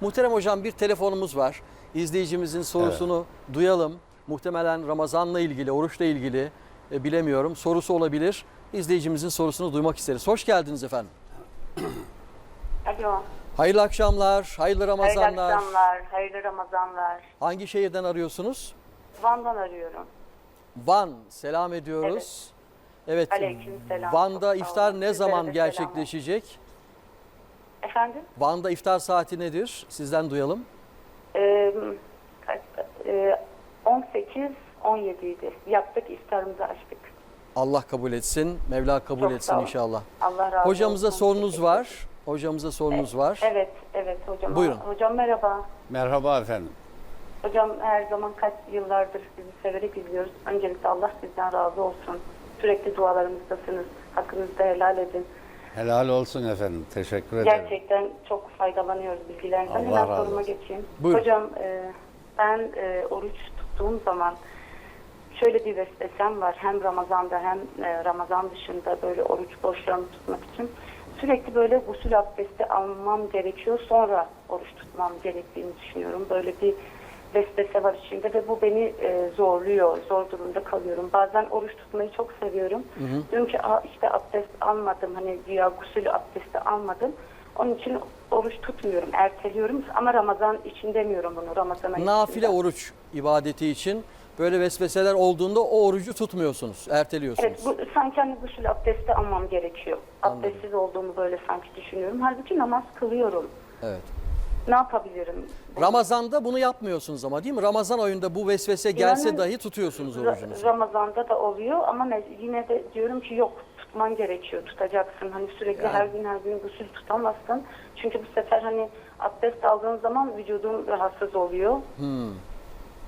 Muhterem hocam bir telefonumuz var. İzleyicimizin sorusunu duyalım. Muhtemelen Ramazan'la ilgili, oruçla ilgili e, bilemiyorum. Sorusu olabilir. İzleyicimizin sorusunu duymak isteriz. Hoş geldiniz efendim. Alo. Hayırlı akşamlar, hayırlı Ramazanlar. Hayırlı akşamlar, hayırlı Ramazanlar. Hangi şehirden arıyorsunuz? Van'dan arıyorum. Van. Selam ediyoruz. Evet. Aleykümselam. Van'da Çok sağ iftar ne Sizlere zaman gerçekleşecek? Efendim? Van'da iftar saati nedir? Sizden duyalım. Ee, kaç, e, 18 17 idi. Yaptık iftarımızı açtık. Allah kabul etsin. Mevla kabul Çok etsin sağ olun. inşallah. Allah razı Hocamıza olsun. sorunuz var. Hocamıza sorunuz var. Evet, evet hocam. Buyurun. Hocam merhaba. Merhaba efendim. Hocam her zaman kaç yıllardır sizi severek izliyoruz. Öncelikle Allah sizden razı olsun. Sürekli dualarımızdasınız. Hakkınızı da helal edin. Helal olsun efendim. Teşekkür ederim. Gerçekten çok faydalanıyoruz bilgilerinden. Allah Hemen razı soruma olsun. geçeyim. Buyurun. Hocam e, ben e, oruç tuttuğum zaman şöyle bir vesvesem var. Hem Ramazan'da hem e, Ramazan dışında böyle oruç borçlarımı tutmak için sürekli böyle gusül abdesti almam gerekiyor. Sonra oruç tutmam gerektiğini düşünüyorum. Böyle bir vesvese var içinde ve bu beni e, zorluyor. Zor durumda kalıyorum. Bazen oruç tutmayı çok seviyorum. Diyorum ki Aa, işte abdest almadım. Hani güya gusül abdesti almadım. Onun için oruç tutmuyorum. Erteliyorum ama Ramazan için demiyorum bunu. Ramazan Nafile içinde. oruç ibadeti için böyle vesveseler olduğunda o orucu tutmuyorsunuz, erteliyorsunuz. Evet, bu, sanki hani gusül abdesti almam gerekiyor. Anladım. Abdestsiz olduğumu böyle sanki düşünüyorum. Halbuki namaz kılıyorum. Evet. Ne yapabilirim? Ramazan'da bunu yapmıyorsunuz ama değil mi? Ramazan ayında bu vesvese gelse Yani dahi tutuyorsunuz orucunuzu. Ramazan'da da oluyor ama me- yine de diyorum ki yok tutman gerekiyor, tutacaksın. Hani sürekli Yani. her gün her gün gusül tutamazsın. Çünkü bu sefer hani abdest aldığın zaman vücudun rahatsız oluyor.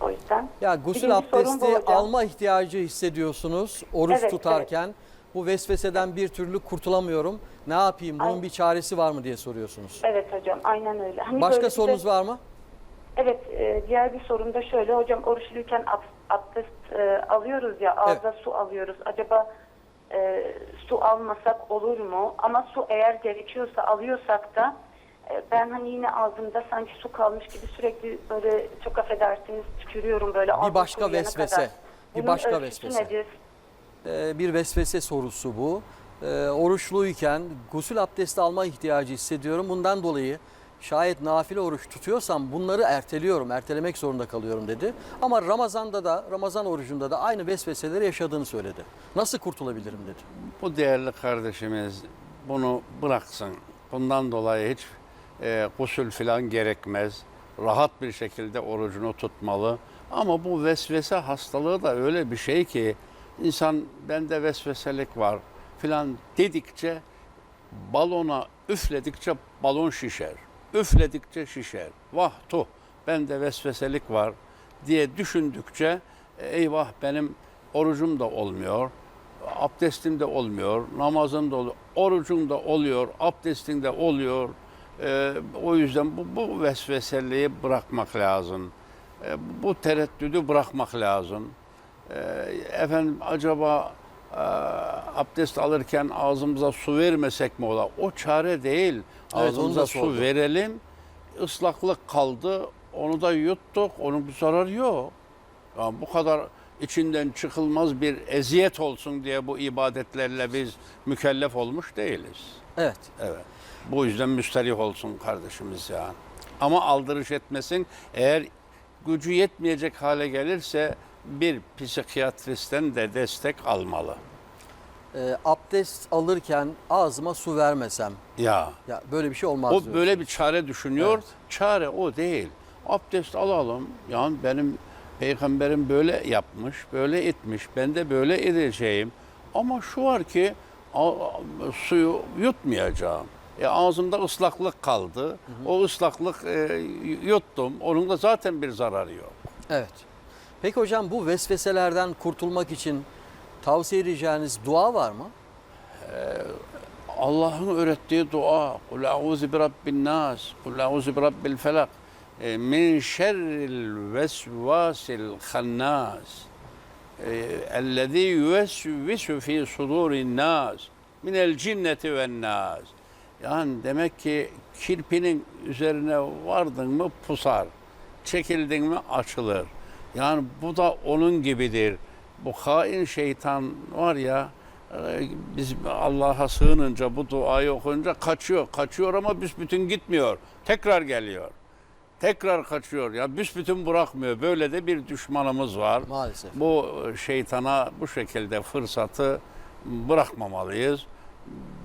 O yüzden. Ya gusül Birinci sorun bu abdesti hocam. alma ihtiyacı hissediyorsunuz oruç Evet, tutarken. Bu vesveseden bir türlü kurtulamıyorum. Ne yapayım? Bunun Ay- bir çaresi var mı diye soruyorsunuz. Evet hocam aynen öyle. Hani Başka böyle bir de- sorunuz var mı? Evet, e, diğer bir sorum da şöyle. Hocam oruçluyken ab- abdest e, alıyoruz ya, ağza su alıyoruz. Acaba e, su almasak olur mu? Ama su eğer gerekiyorsa alıyorsak da e, ben hani yine ağzımda sanki su kalmış gibi sürekli böyle çok affedersiniz tükürüyorum böyle. ağzım başka kuruyana vesvese, bir başka ölçüsü vesvese. Nedir? Ee, bir vesvese sorusu bu. Ee, oruçluyken gusül abdesti alma ihtiyacı hissediyorum. Bundan dolayı şayet nafile oruç tutuyorsam bunları erteliyorum, ertelemek zorunda kalıyorum dedi. Ama Ramazan'da da, Ramazan orucunda da aynı vesveseleri yaşadığını söyledi. Nasıl kurtulabilirim dedi. Bu değerli kardeşimiz bunu bıraksın. Bundan dolayı hiç e, gusül falan gerekmez. Rahat bir şekilde orucunu tutmalı. Ama bu vesvese hastalığı da öyle bir şey ki insan bende vesveselik var filan dedikçe balona üfledikçe balon şişer. Üfledikçe şişer. Vah tuh bende vesveselik var diye düşündükçe eyvah benim orucum da olmuyor. Abdestim de olmuyor, namazım da oluyor, orucum da oluyor, abdestin de oluyor. E, o yüzden bu, bu vesveseliği bırakmak lazım. E, bu tereddüdü bırakmak lazım. E, efendim acaba e, abdest alırken ağzımıza su vermesek mi ola? O çare değil. Evet, Ağzımıza da su sordum. verelim. Islaklık kaldı. Onu da yuttuk. Onun bir zararı yok. Yani bu kadar içinden çıkılmaz bir eziyet olsun diye bu ibadetlerle biz mükellef olmuş değiliz. Evet. Evet. Bu yüzden müsterih olsun kardeşimiz yani. Ama aldırış etmesin. Eğer gücü yetmeyecek hale gelirse bir psikiyatristten de destek almalı. Ee, abdest alırken ağzıma su vermesem. Ya Ya böyle bir şey olmaz o diyorsunuz. böyle bir çare düşünüyor. Evet. Çare o değil. Abdest alalım. Yani benim peygamberim böyle yapmış, böyle etmiş. Ben de böyle edeceğim. Ama şu var ki suyu yutmayacağım. E, ağzımda ıslaklık kaldı. O ıslaklık e, yuttum. Onun da zaten bir zararı yok. Evet. Peki hocam bu vesveselerden kurtulmak için tavsiye edeceğiniz dua var mı? Allah'ın öğrettiği dua. Kul a'udhu bi rabbin nas. Kul a'udhu bi rabbil felak. E, Min şerril vesvasil hannas. E, Ellezî yüvesvisu fi sudurin nas. Minel cinneti ven nas. Yani demek ki kirpinin üzerine vardın mı pusar, çekildin mi açılır. Yani bu da onun gibidir. Bu hain şeytan var ya, e, biz Allah'a sığınınca bu duayı okuyunca kaçıyor. Kaçıyor ama büsbütün gitmiyor. Tekrar geliyor. Tekrar kaçıyor. Ya büsbütün bırakmıyor. Böyle de bir düşmanımız var. Maalesef. Bu şeytana bu şekilde fırsatı bırakmamalıyız.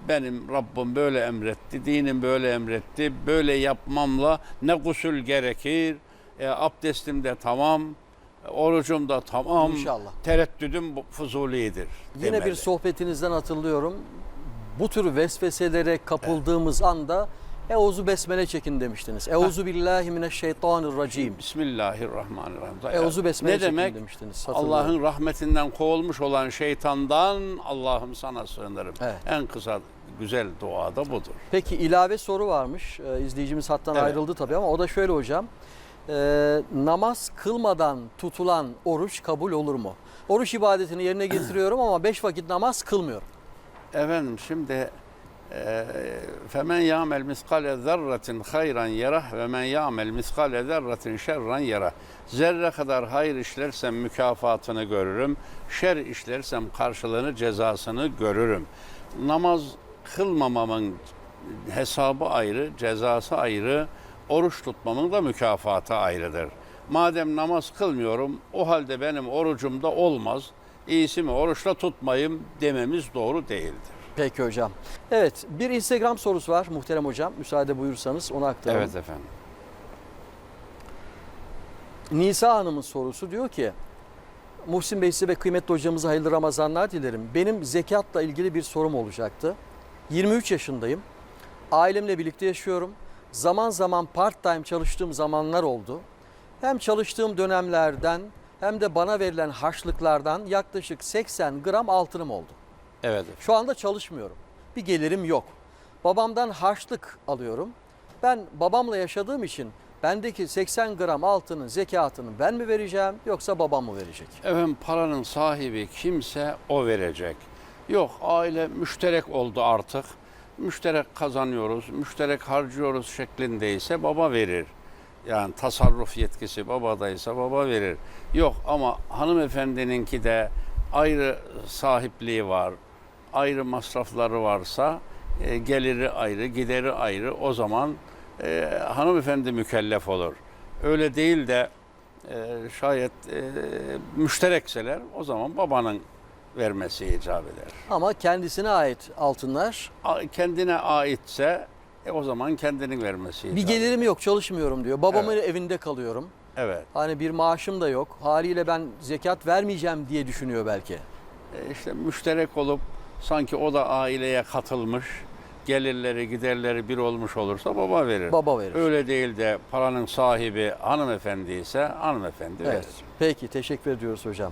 Benim Rabbim böyle emretti, dinim böyle emretti. Böyle yapmamla ne gusül gerekir, e, abdestim de tamam, orucum da tamam. İnşallah. Tereddüdüm fuzulidir. Yine demeli. bir sohbetinizden hatırlıyorum. Bu tür vesveselere kapıldığımız anda Euzu besmele çekin demiştiniz. Euzu billahi mineşşeytanirracim. Bismillahirrahmanirrahim. Euzu besmele ne çekin demek? demiştiniz. hatırlıyorum. Allah'ın rahmetinden kovulmuş olan şeytandan Allah'ım sana sığınırım. Evet. En kısa güzel dua da budur. Peki ilave soru varmış. Ee, izleyicimiz hattan Evet. ayrıldı tabii ama o da şöyle hocam. Ee, namaz kılmadan tutulan oruç kabul olur mu? Oruç ibadetini yerine getiriyorum ama beş vakit namaz kılmıyorum. Efendim şimdi e, femen ya'mel miskale zerratin hayran yerah ve men ya'mel miskale zerratin şerran yerah. Zerre kadar hayır işlersem mükafatını görürüm. Şer işlersem karşılığını cezasını görürüm. Namaz kılmamamın hesabı ayrı, cezası ayrı. Oruç tutmamın da mükafatı ayrıdır. Madem namaz kılmıyorum, o halde benim orucum da olmaz. İyisi mi oruçla tutmayayım dememiz doğru değildir. Peki hocam. Evet bir Instagram sorusu var muhterem hocam. Müsaade buyursanız onu aktaralım. Evet efendim. Nisa Hanım'ın sorusu diyor ki Muhsin Bey size ve kıymetli hocamıza hayırlı Ramazanlar dilerim. Benim zekatla ilgili bir sorum olacaktı. 23 yaşındayım. Ailemle birlikte yaşıyorum. Zaman zaman part time çalıştığım zamanlar oldu. Hem çalıştığım dönemlerden hem de bana verilen harçlıklardan yaklaşık 80 gram altınım oldu. Evet. Şu anda çalışmıyorum. Bir gelirim yok. Babamdan harçlık alıyorum. Ben babamla yaşadığım için bendeki 80 gram altının zekatını ben mi vereceğim yoksa babam mı verecek? Efendim paranın sahibi kimse o verecek. Yok aile müşterek oldu artık. Müşterek kazanıyoruz, müşterek harcıyoruz şeklindeyse baba verir. Yani tasarruf yetkisi babadaysa baba verir. Yok ama hanımefendininki de ayrı sahipliği var, ayrı masrafları varsa e, geliri ayrı, gideri ayrı o zaman e, hanımefendi mükellef olur. Öyle değil de e, şayet e, müşterekseler o zaman babanın vermesi icap eder. Ama kendisine ait altınlar. A- Kendine aitse e, o zaman kendinin vermesi icap Bir eder. gelirim yok çalışmıyorum diyor. Babamın evinde kalıyorum. Evet. Hani bir maaşım da yok. Haliyle ben zekat vermeyeceğim diye düşünüyor belki. E, işte müşterek olup sanki o da aileye katılmış, gelirleri giderleri bir olmuş olursa baba verir. Baba verir. Öyle değil de paranın sahibi hanımefendi ise hanımefendi verir. Evet. Peki teşekkür ediyoruz hocam.